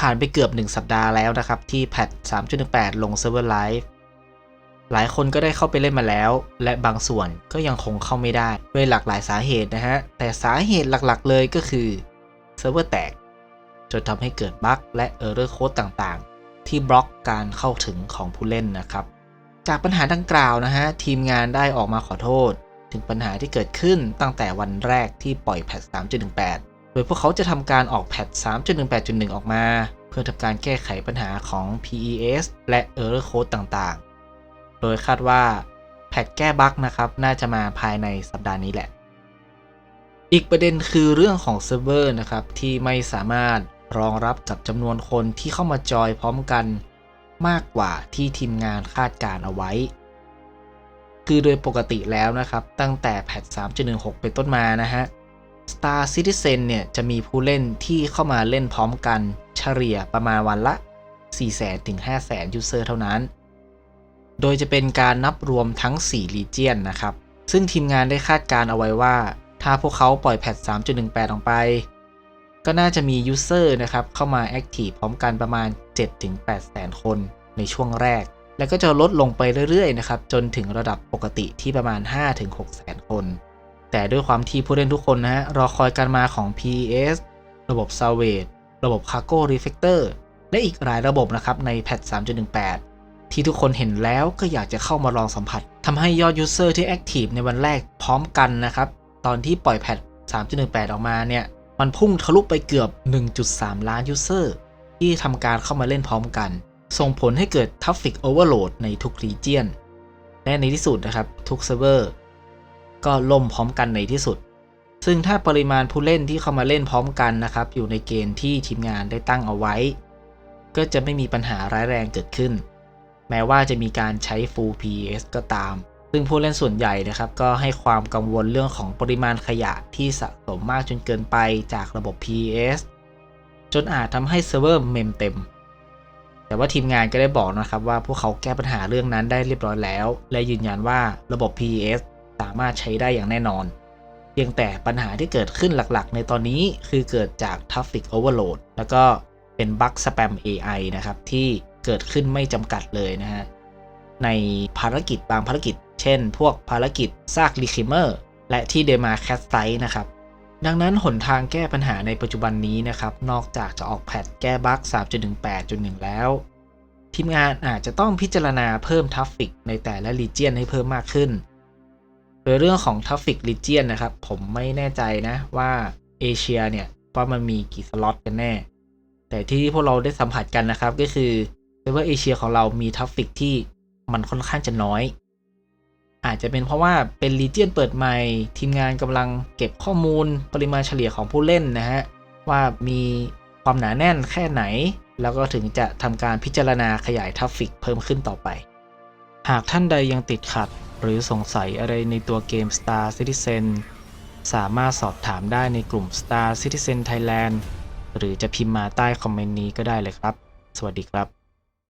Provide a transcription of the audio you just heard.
ผ่านไปเกือบ 1 สัปดาห์แล้วนะครับ ที่แพท 3.18 ลงเซิร์ฟเวอร์ไลฟ์หลายคนก็ได้เข้าไปเล่นมาแล้ว และบางส่วนก็ยังคงเข้าไม่ได้ ด้วยหลากหลายสาเหตุนะฮะ แต่สาเหตุหลักๆเลยก็คือเซิร์ฟเวอร์แตก จนทำให้เกิดบั๊กและเออร์เรอร์โค้ดต่างๆ ที่บล็อกการเข้าถึงของผู้เล่นนะครับ จากปัญหาดังกล่าวนะฮะ ทีมงานได้ออกมาขอโทษ ถึงปัญหาที่เกิดขึ้นตั้งแต่วันแรกที่ปล่อยแพท3.18 โดยพวกเขาจะทำการออกแพท 3.18.1 ออกมา เพื่อทำการแก้ไขปัญหาของ PES และ Error Code ต่างๆ โดยคาดว่าแพทแก้บั๊กนะครับ น่าจะมาภายในสัปดาห์นี้แหละ อีกประเด็นคือเรื่องของเซิร์ฟเวอร์นะครับ ที่ไม่สามารถรองรับกับจำนวนคนที่เข้ามาจอยพร้อมกันมากกว่าที่ทีมงานคาดการเอาไว้ คือโดยปกติแล้วนะครับ ตั้งแต่แพท 3.16 เป็นต้นมานะฮะ Star Citizen เนี่ยจะมีผู้เล่นที่เข้ามาเล่นพร้อมกันเฉลี่ยประมาณวันละ 400,000ถึง500,000ยูเซอร์เท่านั้น โดยจะเป็นการนับรวมทั้ง4 Legion นะครับ ซึ่งทีมงานได้คาดการเอาไว้ว่า ถ้าพวกเขาปล่อยแพท 3.18 ออกไป ก็น่าจะมียูเซอร์นะครับเข้ามาแอคทีฟพร้อมกันประมาณ 7-800,000คนในช่วงแรก แล้วก็จะลดลงไปเรื่อยๆนะครับจนถึงระดับปกติที่ประมาณ 5-600,000คน แต่ด้วยความที่ผู้เล่นทุกคนนะฮะรอคอยการมาของ PES ระบบ Salvage ระบบ Cargo Refactor และอีกหลายระบบนะครับในแพท3.18 ที่ทุกคนเห็นแล้วก็อยากจะเข้ามาลองสัมผัสทำให้ยอดยูเซอร์ที่แอคทีฟในวันแรกพร้อมกันนะครับ ตอนที่ปล่อยแพท3.18 ออกมาเนี่ย มันพุ่งทะลุไปเกือบ 1.3 ล้านยูเซอร์ที่ทำการเข้ามาเล่นพร้อมกัน ส่งผลให้เกิดทัฟฟิกโอเวอร์โหลดในทุกรีเจียนและในที่สุดนะครับ ทุกเซิร์ฟเวอร์ ก็ล่มพร้อมกันในที่สุด ซึ่งถ้าปริมาณผู้เล่นที่เข้ามาเล่นพร้อมกันนะครับ อยู่ในเกณฑ์ที่ทีมงานได้ตั้งเอาไว้ ก็จะไม่มีปัญหาร้ายแรงเกิดขึ้น แม้ว่าจะมีการใช้ Full ps ก็ตาม ซึ่งผู้เล่นส่วนใหญ่นะครับก็ให้ความกังวลเรื่องของปริมาณขยะที่สะสมมากจนเกินไปจากระบบ ps จนอาจทำให้เซิร์ฟเวอร์เมมเต็มแต่ว่าทีมงานก็ได้บอกนะครับว่าพวกเขาแก้ปัญหาเรื่องนั้นได้เรียบร้อยแล้ว และยืนยันว่าระบบ PES สามารถใช้ได้อย่างแน่นอน เพียงแต่ปัญหาที่เกิดขึ้นหลักๆ ในตอนนี้คือเกิดจาก Traffic Overload แล้วก็เป็นบั๊กสแปม AI นะครับ ที่เกิดขึ้นไม่จำกัดเลยนะฮะ ในภารกิจบางภารกิจ เช่น พวกภารกิจซากรีคิมเมอร์และที่เดมาแคสไซนะครับดังนั้นหนทางแก้ปัญหาในปัจจุบันนี้นะครับ นอกจากจะออกแพทแก้บั๊ก3.18.1 แล้ว ทีมงานอาจจะต้องพิจารณาเพิ่มทัฟฟิกในแต่ละรีเจียนให้เพิ่มมากขึ้น โดยเรื่องของทัฟฟิกรีเจียนนะครับ ผมไม่แน่ใจนะว่าเอเชียเนี่ยว่ามันมีกี่สล็อตกันแน่ แต่ที่พวกเราได้สัมผัสกันนะครับก็คือเซิร์ฟเวอร์เอเชียของเรามีทัฟฟิกที่มันค่อนข้างจะน้อย อาจจะเป็นเพราะว่าเป็นรีเจียนเปิดใหม่ ทีมงานกำลังเก็บข้อมูลปริมาณเฉลี่ยของผู้เล่นนะฮะ ว่ามีความหนาแน่นแค่ไหน แล้วก็ถึงจะทำการพิจารณาขยายทัฟฟิกเพิ่มขึ้นต่อไป หากท่านใดยังติดขัด หรือสงสัยอะไรในตัวเกม Star Citizen สามารถสอบถามได้ในกลุ่ม Star Citizen Thailand หรือจะพิมพ์มาใต้คอมเมนต์นี้ก็ได้เลยครับ สวัสดีครับ